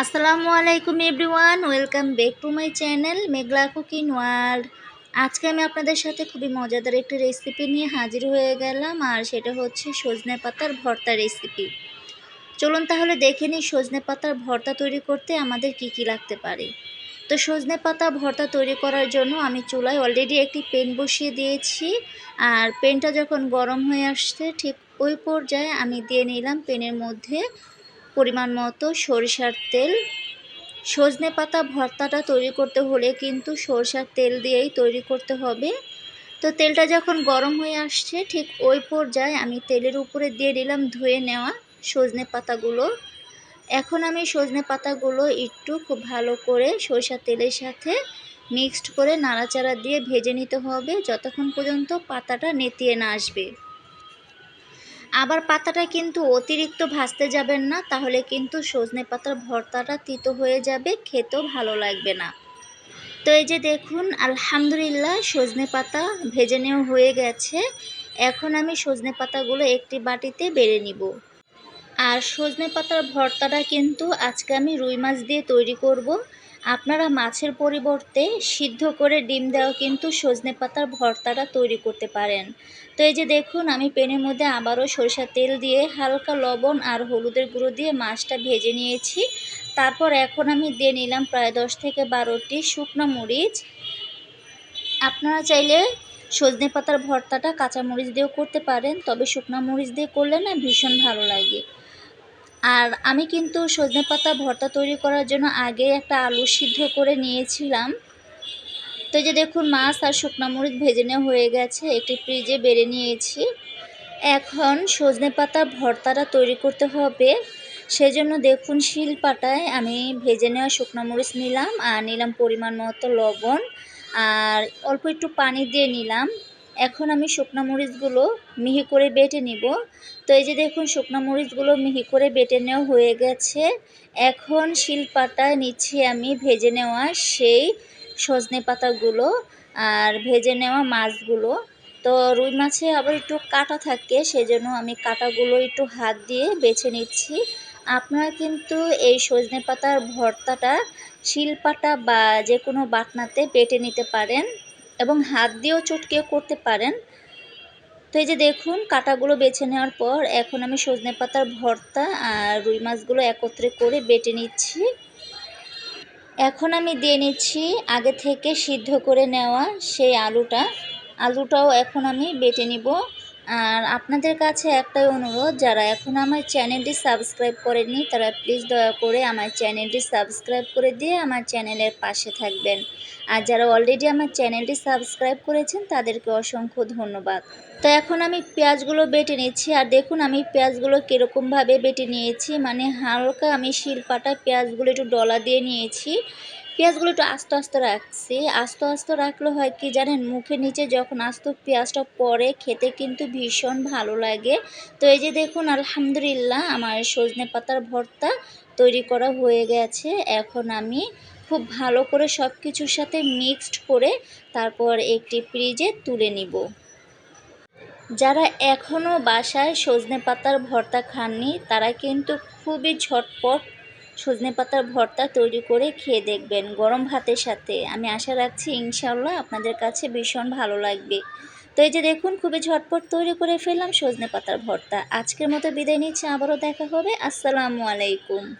আসসালামু আলাইকুম everyone, welcome back to my channel Meghla cooking world. আজকে আমি আপনাদের সাথে খুবই মজাদার একটি রেসিপি নিয়ে হাজির হয়ে গেলাম, আর সেটা হচ্ছে সজনে পাতার ভর্তা রেসিপি চলুন তাহলে দেখে নিই সজনে পাতার ভর্তা তৈরি করতে আমাদের কি কি লাগতে পারে। তো সজনে পাতা ভর্তা তৈরি করার জন্য আমি চুলায় অলরেডি একটি পেন বসিয়ে দিয়েছি, আর পেনটা যখন গরম হয়ে আসছে ঠিক ওই পর্যায়ে আমি দিয়ে নিলাম পেনের মধ্যে পরিমাণ মতো সরিষার তেল। সজনে পাতা ভর্তাটা তৈরি করতে হলে কিন্তু সরষার তেল দিয়েই তৈরি করতে হবে। তো তেলটা যখন গরম হয়ে আসছে, ঠিক ওই পর্যায়ে আমি তেলের উপরে দিয়ে দিলাম ধুয়ে নেওয়া সজনে পাতাগুলো। এখন আমি সজনে পাতাগুলো একটু খুব ভালো করে সরষার তেলের সাথে মিক্সড করে নাড়াচাড়া দিয়ে ভেজে নিতে হবে, যতক্ষণ পর্যন্ত পাতাটা নেতিয়ে না আসবে। আবার পাতাটা কিন্তু অতিরিক্ত ভাজতে যাবেন না, তাহলে কিন্তু সজনে পাতার ভর্তাটা তিতো হয়ে যাবে, খেতেও ভালো লাগবে না। তো এই যে দেখুন, আলহামদুলিল্লাহ সজনে পাতা ভেজে নেওয়া হয়ে গেছে। এখন আমি সজনে পাতাগুলো একটি বাটিতে বেড়ে নিব। আর সজনে পাতার ভর্তাটা কিন্তু আজকে আমি রুই মাছ দিয়ে তৈরি করব। আপনারা মাছের পরিবর্তে সিদ্ধ করে ডিম দেওয়া কিন্তু সজনে পাতার ভর্তাটা তৈরি করতে পারেন। তো এই যে দেখুন, আমি পেনের মধ্যে আবারও সরিষার তেল দিয়ে হালকা লবণ আর হলুদের গুঁড়ো দিয়ে মাছটা ভেজে নিয়েছি। তারপর এখন আমি দিয়ে নিলাম প্রায় দশ থেকে বারোটি শুকনো মরিচ। আপনারা চাইলে সজনে পাতার ভর্তাটা কাঁচা মরিচ দিয়েও করতে পারেন, তবে শুকনো মরিচ দিয়ে করলে না ভীষণ ভালো লাগে। আর আমি কিন্তু সজনে পাতা ভর্তা তৈরি করার জন্য আগে একটা আলু সিদ্ধ করে নিয়েছিলাম। তো যে দেখুন, মাছ আর শুকনো মরিচ ভেজে নেওয়া হয়ে গেছে, একটি ফ্রিজে বেড়ে নিয়েছি। এখন সজনে পাতা ভর্তাটা তৈরি করতে হবে। সেজন্য দেখুন শিলপাটায় আমি ভেজে নেওয়া শুকনো মরিচ নিলাম আর নিলাম পরিমাণ মতো লবণ আর অল্প একটু পানি দিয়ে নিলাম। এখন আমি শুকনো মরিচগুলো মিহি করে বেটে নিব। তো এই যে দেখুন, শুকনো মরিচগুলো মিহি করে বেটে নেওয়া হয়ে গেছে। এখন শিল শিলপাটায় নিচ্ছি আমি ভেজে নেওয়া সেই সজনে পাতাগুলো আর ভেজে নেওয়া মাছগুলো। তো রুই মাছে আবার একটু কাটা থাকে, সেজন্য আমি কাটাগুলো একটু হাত দিয়ে বেছে নিচ্ছি। আপনারা কিন্তু এই সজনে পাতার ভর্তাটা শিলপাটা বা যে কোনো বাটনাতে বেটে নিতে পারেন। এবং হাত দিয়েও চটকেও করতে পারেন। তো এই যে দেখুন, কাটাগুলো বেছে নেওয়ার পর এখন আমি সজনে পাতার ভর্তা আর রুই মাছগুলো একত্রে করে বেটে নিচ্ছি। এখন আমি দিয়ে নিচ্ছি আগে থেকে সিদ্ধ করে নেওয়া সেই আলুটা। আলুটাও এখন আমি বেটে নিব। আর আপনাদের কাছে একটাই অনুরোধ, যারা এখন আমার চ্যানেলটি সাবস্ক্রাইব করেননি, তারা প্লিজ দয়া করে আমার চ্যানেলটি সাবস্ক্রাইব করে দিয়ে আমার চ্যানেলের পাশে থাকবেন। আর যারা অলরেডি আমার চ্যানেলটি সাবস্ক্রাইব করেছেন, তাদেরকে অসংখ্য ধন্যবাদ। তো এখন আমি পেঁয়াজগুলো বেটে নিচ্ছি, আর দেখুন আমি পেঁয়াজগুলো কীরকমভাবে বেটে নিয়েছি। মানে হালকা আমি শিলপাটা পেঁয়াজগুলো একটু ডলা দিয়ে নিয়েছি। পেঁয়াজগুলো একটু আস্তে আস্তে রাখছি। আস্তে আস্তে রাখলে হয় কি জানেন মুখে নিচে যখন আস্ত পেঁয়াজটা পরে খেতে কিন্তু ভীষণ ভালো লাগে। তো এই যে দেখুন, আলহামদুলিল্লাহ আমার সজনে পাতার ভর্তা তৈরি করা হয়ে গেছে। এখন আমি খুব ভালো করে সব কিছুর সাথে মিক্সড করে তারপর একটি ফ্রিজে তুলে নিব। যারা এখনও বাসায় সজনে পাতার ভর্তা খাননি, তারা কিন্তু খুবই ঝটপট সজনে পাতার ভর্তা তৈরি করে খেয়ে দেখবেন গরম ভাতের সাথে। আমি আশা রাখছি ইনশাল্লাহ আপনাদের কাছে ভীষণ ভালো লাগবে। তো এই যে দেখুন, খুবই ঝটপট তৈরি করে ফেললাম সজনে পাতার ভর্তা। আজকের মতো বিদায় নিচ্ছে, আবারও দেখা হবে। আসসালামু আলাইকুম।